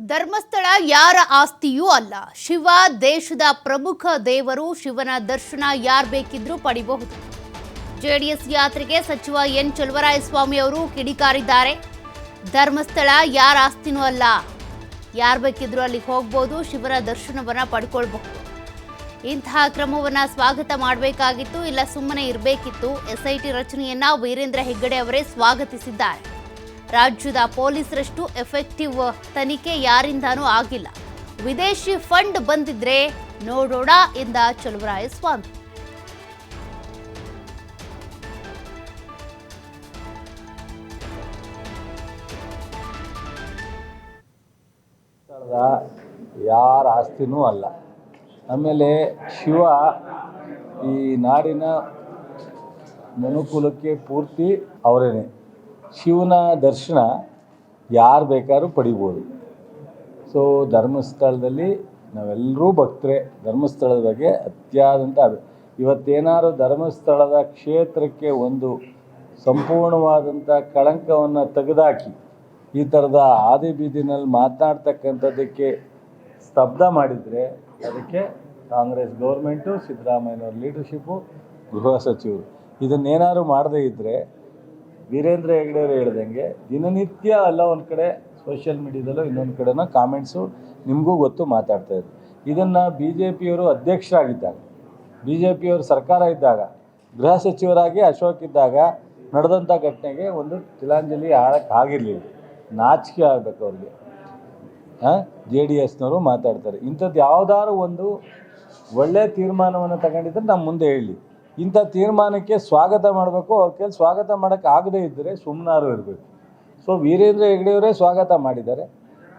ಧರ್ಮಸ್ಥಳ ಯಾರ ಆಸ್ತಿಯೂ ಅಲ್ಲ. ಶಿವ ದೇಶದ ಪ್ರಮುಖ ದೇವರು ಶಿವನ ದರ್ಶನ ಯಾರು ಬೇಕಿದ್ರೂ ಪಡಿಬಹುದು. ಜೆಡಿಎಸ್ ಯಾತ್ರೆಗೆ ಸಚಿವ ಎನ್ ಚಲುವರಾಯಸ್ವಾಮಿ ಅವರು ಕಿಡಿಕಾರಿದ್ದಾರೆ. ಧರ್ಮಸ್ಥಳ ಯಾರ ಆಸ್ತಿನೂ ಅಲ್ಲ. ಯಾರು ಬೇಕಿದ್ರೂ ಅಲ್ಲಿಗೆ ಹೋಗ್ಬೋದು ಶಿವನ ದರ್ಶನವನ್ನು ಪಡ್ಕೊಳ್ಬಹುದು. ಇಂತಹ ಕ್ರಮವನ್ನು ಸ್ವಾಗತ ಮಾಡಬೇಕಾಗಿತ್ತು, ಇಲ್ಲ ಸುಮ್ಮನೆ ಇರಬೇಕಿತ್ತು, ಎಸ್ಐಟಿ ರಚನೆಯನ್ನ ವೀರೇಂದ್ರ ಹೆಗ್ಗಡೆ ಅವರೇ ಸ್ವಾಗತಿಸಿದ್ದಾರೆ. ರಾಜ್ಯದ ಪೊಲೀಸರಷ್ಟು ಎಫೆಕ್ಟಿವ್ ತನಿಖೆ ಯಾರಿಂದಾನೂ ಆಗಿಲ್ಲ. ವಿದೇಶಿ ಫಂಡ್ ಬಂದಿದ್ರೆ ನೋಡೋಣ ಎಂದ ಸ್ಥಳದ ಯಾರ ಆಸ್ತಿನೂ ಅಲ್ಲ. ಆಮೇಲೆ ಶಿವ ಈ ನಾಡಿನ ಮನುಕುಲಕ್ಕೆ ಪೂರ್ತಿ ಅವರೇನೆ. ಶಿವನ ದರ್ಶನ ಯಾರು ಬೇಕಾದ್ರೂ ಪಡಿಬೋದು. ಸೊ ಧರ್ಮಸ್ಥಳದಲ್ಲಿ ನಾವೆಲ್ಲರೂ ಭಕ್ತರೆ, ಧರ್ಮಸ್ಥಳದ ಬಗ್ಗೆ ಅತ್ಯಾದಂಥ ಅಭಿ- ಇವತ್ತೇನಾದ್ರು ಧರ್ಮಸ್ಥಳದ ಕ್ಷೇತ್ರಕ್ಕೆ ಒಂದು ಸಂಪೂರ್ಣವಾದಂಥ ಕಳಂಕವನ್ನು ತೆಗೆದಾಕಿ, ಈ ಥರದ ಆದಿ ಬೀದಿನಲ್ಲಿ ಮಾತನಾಡ್ತಕ್ಕಂಥದ್ದಕ್ಕೆ ಸ್ತಬ್ಧ ಮಾಡಿದರೆ ಅದಕ್ಕೆ ಕಾಂಗ್ರೆಸ್ ಗೌರ್ಮೆಂಟು, ಸಿದ್ದರಾಮಯ್ಯನವ್ರ ಲೀಡರ್ಶಿಪ್ಪು ಗೃಹ ಸಚಿವರು. ಇದನ್ನೇನಾದ್ರು ಮಾಡದೇ ಇದ್ದರೆ ವೀರೇಂದ್ರ ಹೆಗ್ಡೆ ಅವರು ಹೇಳ್ದಂಗೆ, ದಿನನಿತ್ಯ ಅಲ್ಲ ಒಂದು ಕಡೆ ಸೋಷಿಯಲ್ ಮೀಡಿಯಾದಲ್ಲೂ ಇನ್ನೊಂದು ಕಡೆನೂ ಕಾಮೆಂಟ್ಸು ನಿಮಗೂ ಗೊತ್ತು ಮಾತಾಡ್ತಾ ಇದ್ರು. ಇದನ್ನು ಬಿ ಜೆ ಪಿಯವರು ಅಧ್ಯಕ್ಷರಾಗಿದ್ದಾಗ ಬಿ ಜೆ ಪಿಯವರು ಸರ್ಕಾರ ಇದ್ದಾಗ, ಗೃಹ ಸಚಿವರಾಗಿ ಅಶೋಕ್ ಇದ್ದಾಗ ನಡೆದಂಥ ಘಟನೆಗೆ ಒಂದು ತಿಲಾಂಜಲಿ ಆಡಕ್ಕೆ ಆಗಿರಲಿಲ್ಲ. ನಾಚಿಕೆ ಆಗಬೇಕು ಅವ್ರಿಗೆ. ಹಾಂ ಜೆ ಡಿ ಎಸ್ನವರು ಮಾತಾಡ್ತಾರೆ. ಇಂಥದ್ದು ಯಾವುದಾದ್ರು ಒಂದು ಒಳ್ಳೆಯ ತೀರ್ಮಾನವನ್ನು ತಗೊಂಡಿದ್ರೆ ನಮ್ಮ ಮುಂದೆ ಹೇಳಿ. ಇಂಥ ತೀರ್ಮಾನಕ್ಕೆ ಸ್ವಾಗತ ಮಾಡಬೇಕು, ಅವ್ರ ಕೈಲಿ ಸ್ವಾಗತ ಮಾಡೋಕ್ಕೆ ಆಗದೇ ಇದ್ದರೆ ಸುಮ್ಮನಾರು ಇರಬೇಕು. ಸೊ ವೀರೇಂದ್ರ ಹೆಗ್ಡೆಯವರೇ ಸ್ವಾಗತ ಮಾಡಿದ್ದಾರೆ.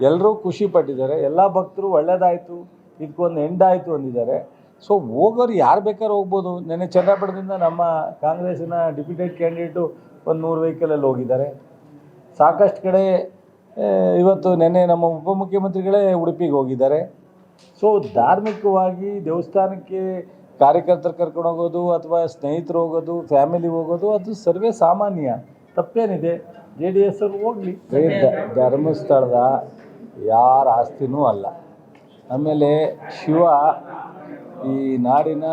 ಎಲ್ಲರೂ ಖುಷಿ ಪಟ್ಟಿದ್ದಾರೆ. ಎಲ್ಲ ಭಕ್ತರು ಒಳ್ಳೆಯದಾಯಿತು ಇದಕ್ಕೊಂದು ಎಂಡ್ ಆಯಿತು ಅಂದಿದ್ದಾರೆ. ಸೊ ಹೋಗೋರು ಯಾರು ಬೇಕಾದ್ರೂ ಹೋಗ್ಬೋದು. ನೆನ್ನೆ ಚನ್ನಪಟ್ಟಣದಿಂದ ನಮ್ಮ ಕಾಂಗ್ರೆಸ್ಸಿನ ಡಿಪ್ಯೂಟೆಡ್ ಕ್ಯಾಂಡಿಡೇಟು ಒಂದು ನೂರು ವೆಹಿಕಲಲ್ಲಿ ಹೋಗಿದ್ದಾರೆ. ಸಾಕಷ್ಟು ಕಡೆ ಇವತ್ತು ನೆನ್ನೆ ನಮ್ಮ ಉಪಮುಖ್ಯಮಂತ್ರಿಗಳೇ ಉಡುಪಿಗೆ ಹೋಗಿದ್ದಾರೆ. ಸೊ ಧಾರ್ಮಿಕವಾಗಿ ದೇವಸ್ಥಾನಕ್ಕೆ ಕಾರ್ಯಕರ್ತರು ಕರ್ಕೊಂಡು ಹೋಗೋದು ಅಥವಾ ಸ್ನೇಹಿತರು ಹೋಗೋದು ಫ್ಯಾಮಿಲಿ ಹೋಗೋದು ಅದು ಸರ್ವೇ ಸಾಮಾನ್ಯ. ತಪ್ಪೇನಿದೆ. ಜೆ ಡಿ ಎಸ್ ಅವ್ರು ಹೋಗಲಿ. ಧರ್ಮಸ್ಥಳದ ಯಾರ ಆಸ್ತಿನೂ ಅಲ್ಲ. ಆಮೇಲೆ ಶಿವ ಈ ನಾಡಿನ